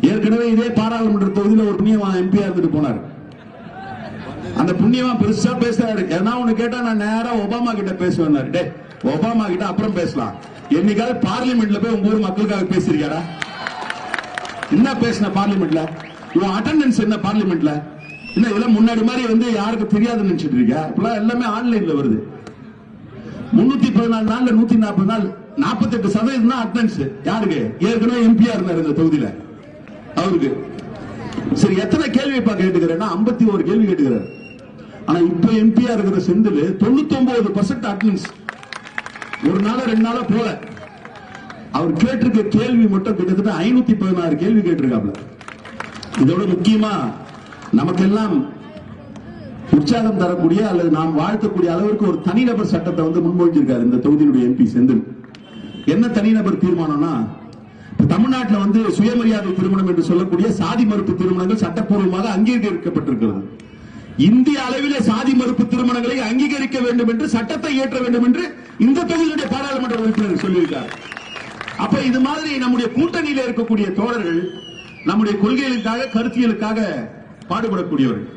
ஏற்கனவே இதே பாராளுமன்ற தொகுதியில் ஒரு புண்ணியமா எம்பியா இருந்துட்டு போனார். அந்த புண்ணியமா பெருசா பேசுறாரு. ஏன்னா ஒண்ணு கேட்டா நான் நேரா ஒபாமா கிட்ட பேசுவேன் டே ஒபாமா கிட்ட அப்புறம் பேசலாம். என்னைக்காவது பார்லிமெண்ட்ல போய் உங்க ஊர் மக்களுக்காக பேசிருக்கியாடா என்ன பேசின பார்லிமெண்ட்ல? இவன் அட்டண்டன்ஸ் என்ன பார்லிமெண்ட்ல? என்ன இதெல்லாம் முன்னாடி மாதிரி வந்து யாருக்கு தெரியாதுன்னு நினைச்சிட்டு இருக்கியா? இப்பெல்லாம் எல்லாமே ஆன்லைன்ல வருது. முன்னூத்தி பதினாலு நாள்ல நூத்தி நாற்பது நாள் நாற்பத்தெட்டு சதவீதம் தான் அட்டண்டன்ஸ் யாருக்கு? ஏற்கனவே எம்பியா இருந்தார் இந்த தொகுதியில. அவருக்கு சரி எத்தனை கேள்வி இப்ப கேட்டுக்கிறேன்னா ஐம்பத்தி ஒரு கேள்வி கேட்டுக்கிறார். ஆனா இப்ப எம்பியா இருக்கிற செந்தில் தொண்ணூத்தி ஒன்பது பர்சன்ட் அட்டெண்டன்ஸ் ஒரு நாள ரெண்டு நாளா போல. அவர் கேட்டிருக்க கேள்வி மட்டும் கிட்டத்தட்ட ஐநூத்தி பதினாறு கேள்வி கேட்டிருக்காப்ல இதோட முக்கியமா நமக்கெல்லாம் உற்சாகம் தரக்கூடிய அல்லது நாம் வாழ்த்தக்கூடிய அளவிற்கு ஒரு தனிநபர் சட்டத்தை வந்து முன்மொழிஞ்சிருக்காரு இந்த தொகுதியினுடைய எம்பி செந்தில். என்ன தனிநபர் தீர்மானம்னா தமிழ்நாட்டுல வந்து சுயமரியாதை திருமணம் என்று சொல்லக்கூடிய சாதி மறுப்பு திருமணங்கள் சட்டப்பூர்வமாக அங்கீகரிக்கப்பட்டிருக்கிறது. இந்திய அளவிலே சாதி மறுப்பு திருமணங்களை அங்கீகரிக்க வேண்டும் என்று சட்டத்தை இயற்ற வேண்டும் என்று இந்த தொகுதியுடைய பாராளுமன்ற உறுப்பினர் சொல்லியிருக்கார் அப்ப இது மாதிரி நம்முடைய கூட்டணியில இருக்கக்கூடிய தோழர்கள் நம்முடைய கொள்கைகளுக்காக கருத்தியலுக்காக பாடுபடக்கூடியவர்கள்.